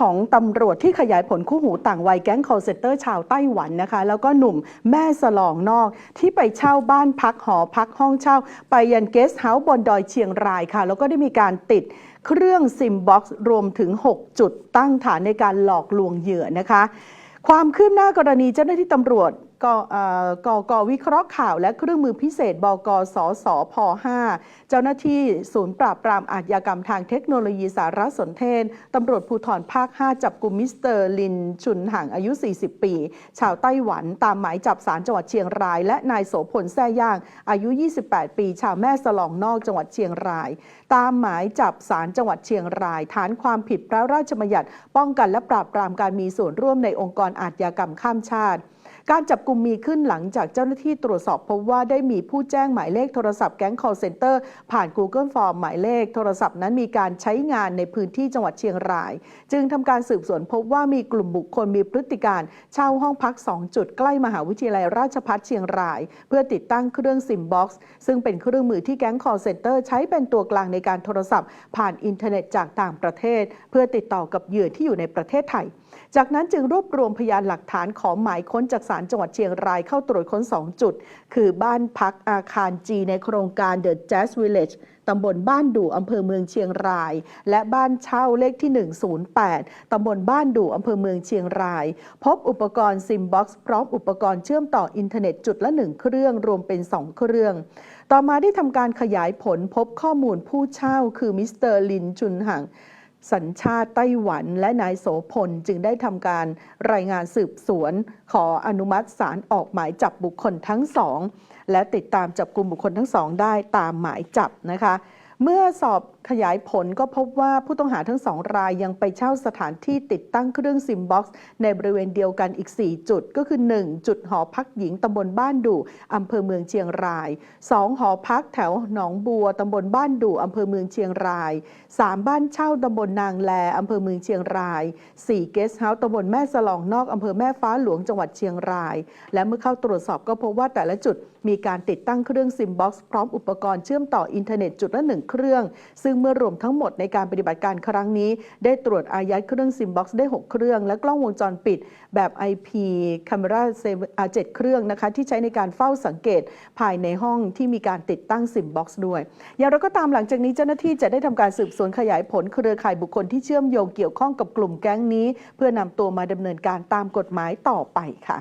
ของตำรวจที่ขยายผลคู่หูต่างวัยแก๊ง call center ชาวไต้หวันนะคะ แล้วก็หนุ่มแม่สลองนอกที่ไปเช่าบ้านพักหอพักห้องเช่า ไปยันเกสเฮาส์บนดอยเชียงรายค่ะ แล้วก็ได้มีการติดเครื่องซิมบ็อกซ์รวมถึง 6 จุดตั้งฐานในการหลอกลวงเหยื่อนะคะ ความคืบหน้ากรณีเจ้าหน้าที่ตำรวจ กกกวิเคราะห์ข่าวและเครื่องมือพิเศษ บกสสพ5เจ้าหน้าที่ศูนย์ปราบปรามอาชญากรรมทางเทคโนโลยีสารสนเทศตำรวจภูธรภาค 5 จับกลุ่มมิสเตอร์ลินชุนห่างอายุ 40 ปี ชาวไต้หวันตามหมายจับสารจังหวัดเชียงราย และนายโสพลแซ่ย่าง อายุ 28 ปี ชาวแม่สลองนอกจังหวัดเชียงราย ตามหมายจับสารจังหวัดเชียงราย ฐานความผิดพระราชบัญญัติ ป้องกันและปราบปรามการมีส่วนร่วมในองค์กรอาชญากรรมข้ามชาติ การจับกลุ่มมีขึ้นหลังจากเจ้าหน้าที่ตรวจสอบพบว่าได้มีผู้แจ้งหมายเลขโทรศัพท์แก๊ง call center ผ่าน Google Form หมายเลขโทรศัพท์นั้นมีการใช้งานในพื้นที่จังหวัดเชียงราย จึงทำการสืบสวนพบว่ามีกลุ่มบุคคลมีพฤติการเช่าห้องพัก 2 จุดใกล้มหาวิทยาลัยราชภัฏเชียงราย เพื่อติดตั้งเครื่องซิมบ็อกซ์ซึ่งเป็นเครื่องมือที่แก๊ง call center ใช้เป็นตัวกลางในการโทรศัพท์ ผ่านอินเทอร์เน็ตจากต่างประเทศ เพื่อติดต่อกับเหยื่อที่อยู่ในประเทศไทย จากนั้นจึงรวบรวมพยานหลักฐานขอหมายค้นจากศาลจังหวัดเชียงรายเข้าตรวจค้น 2 จุด คือบ้านพักอาคารจีในโครงการ The Jazz Village ตำบลบ้านดู่อำเภอเมืองเชียงราย และบ้านเช่าเลขที่ 108 ตำบลบ้านดู่อำเภอเมืองเชียงราย พบอุปกรณ์ซิมบ็อกซ์พร้อมอุปกรณ์เชื่อมต่ออินเทอร์เน็ตจุดละ 1 เครื่องรวมเป็น 2 เครื่อง ต่อมาได้ทำการขยายผลพบข้อมูลผู้เช่าคือมิสเตอร์ลิน ชุนหัง สัญชาติไต้หวันและนายโสพลจึงได้ทำการรายงานสืบสวน ขออนุมัติศาลออกหมายจับบุคคลทั้งสอง และติดตามจับกลุ่มบุคคลทั้งสองได้ตามหมายจับนะคะ เมื่อสอบ ขยายผลก็พบว่าผู้ต้องหาทั้งสองรายยังไปเช่าสถานที่ติดตั้งเครื่องซิมบ็อกซ์ในบริเวณเดียวกันอีก 4 จุด ก็คือ 1 จุดหอพักหญิงตำบลบ้านดู่อำเภอเมืองเชียงราย 2 หอพักแถวหนองบัวตำบลบ้านดู่อำเภอเมืองเชียงราย 3 บ้านเช่าตำบลนางแลอำเภอเมืองเชียงราย 4 เกสต์เฮาส์ตำบลแม่สลองนอกอำเภอแม่ฟ้าหลวงจังหวัดเชียงราย และเมื่อเข้าตรวจสอบก็พบว่าแต่ละจุดมีการติดตั้งเครื่องซิมบ็อกซ์พร้อมอุปกรณ์เชื่อมต่ออินเทอร์เน็ตจุดละหนึ่งเครื่อง ซึ่งเมื่อรวมทั้งหมดในการปฏิบัติการครั้งนี้ ได้ตรวจอายัดเครื่องซิมบ็อกซ์ได้ 6 เครื่อง และกล้องวงจรปิดแบบ IP Camera 7เครื่องนะคะที่ใช้ในการเฝ้าสังเกตภายในห้องที่มีการติดตั้งซิมบ็อกซ์ด้วย อย่างไรก็ตามหลังจากนี้เจ้าหน้าที่จะได้ทำการสืบสวนขยายผลเครือข่ายบุคคลที่เชื่อมโยงเกี่ยวข้องกับกลุ่มแก๊งนี้ เพื่อนำตัวมาดำเนินการตามกฎหมายต่อไปค่ะ